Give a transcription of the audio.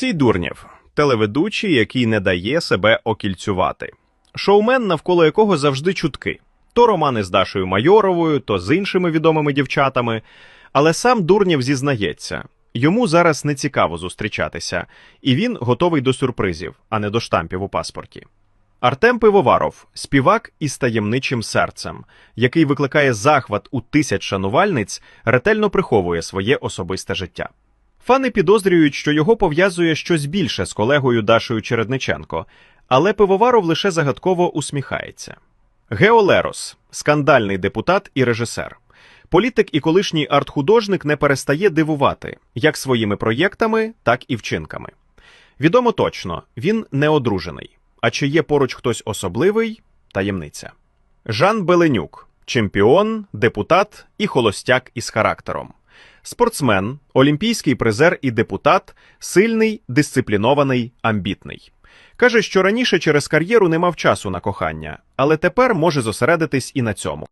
Цій Дурнєв – телеведучий, який не дає себе окільцювати. Шоумен, навколо якого завжди чутки. То романи з Дашою Майоровою, то з іншими відомими дівчатами. Але сам Дурнєв зізнається, йому зараз не цікаво зустрічатися, і він готовий до сюрпризів, а не до штампів у паспорті. Артем Пивоваров – співак із таємничим серцем, який викликає захват у тисяч шанувальниць, ретельно приховує своє особисте життя. Фани підозрюють, що його пов'язує щось більше з колегою Дашою Чередниченко, але Пивоваров лише загадково усміхається. Гео Лерос – скандальний депутат і режисер. Політик і колишній арт-художник не перестає дивувати як своїми проєктами, так і вчинками. Відомо точно, він не одружений. А чи є поруч хтось особливий – таємниця. Жан Беленюк – чемпіон, депутат і холостяк із характером. Спортсмен, олімпійський призер і депутат, сильний, дисциплінований, амбітний. Каже, що раніше через кар'єру не мав часу на кохання, але тепер може зосередитись і на цьому.